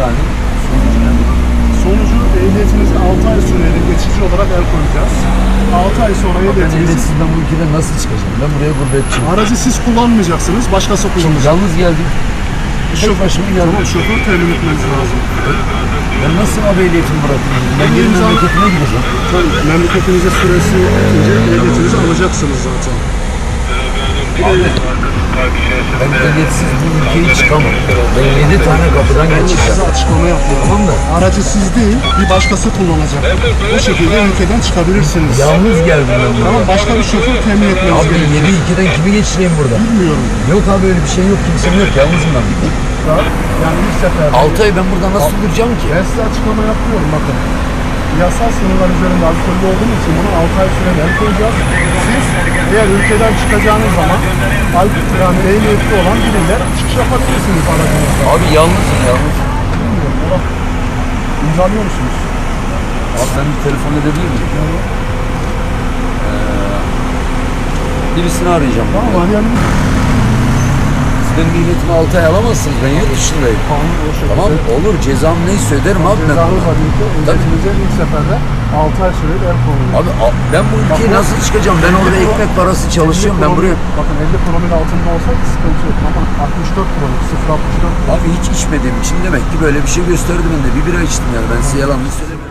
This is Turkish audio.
Yani sonucu ne? Sonucu ehliyetinizi 6 ay süreyle geçici olarak el koyacağız. 6 ay sonra Ben ehliyetinizi... ehliyetsiz ben bu ülkeden nasıl çıkacağım? Ben buraya gurbetçiyim. Aracı siz kullanmayacaksınız, başkası Şimdi kullanacak. yalnız geldim. Tek başıma geldim. Tamam, şoför temin etmeniz lazım. Ben nasıl abi ehliyetimi bırakayım? Ben geri İmza- memleketime gideceğim. Tabii, memleketinize süresi bitince ehliyetinizi alacaksınız zaten. Ben ehliyetsiz bu ülkeyi çıkamam. Ben yedi tane kapıdan geçeceğim. açıklama yapıyorum. Tamam da Aracı siz değil, bir başkası kullanacak. Bu şekilde ülkeden çıkabilirsiniz. yalnız geldim ben buraya. Tamam, başka bir şoför temin etmeniz Abi gerekiyor. yedi ikiden kimi geçireyim burada? Bilmiyorum. Yok abi öyle bir şey yok. Kimsem yok. Yalnızım ben. Yani ilk sefer. Altı ay ben burada nasıl duracağım ki? Ben size açıklama yapıyorum bakın. Yasal sınırlar üzerinde alkollü olduğum için bunu 6 ay süreyle el koyacağız. Siz eğer ülkeden çıkacağınız zaman alkol yani ehliyetli olan biriyle çıkış yapabilirsiniz aracınızda. Abi yalnızım yalnız. Bilmiyorum. Bak, İmzalıyor musunuz? Abi ben bir telefon edebilir miyim? Ee, birisini arayacağım. Tamam arayalım. Benim ehliyetimi 6 ay alamazsınız. Ben yurt dışındayım. Tamam olur cezam neyse öderim abi ben. Cezanızla birlikte ehliyetinize ilk seferde 6 ay süreyle el konuluyor. Abi a- ben bu ülkeye nasıl çıkacağım? Ben orada ekmek parası çalışıyorum. Ben buraya... Bakın 50 promil altında olsaydı sıkıntı yok ama 64 promil, 0.64 promil. Abi hiç içmediğim için demek ki böyle bir şey gösterdi bende. Bir bira içtim yani ben size yalan mı söyleyeyim?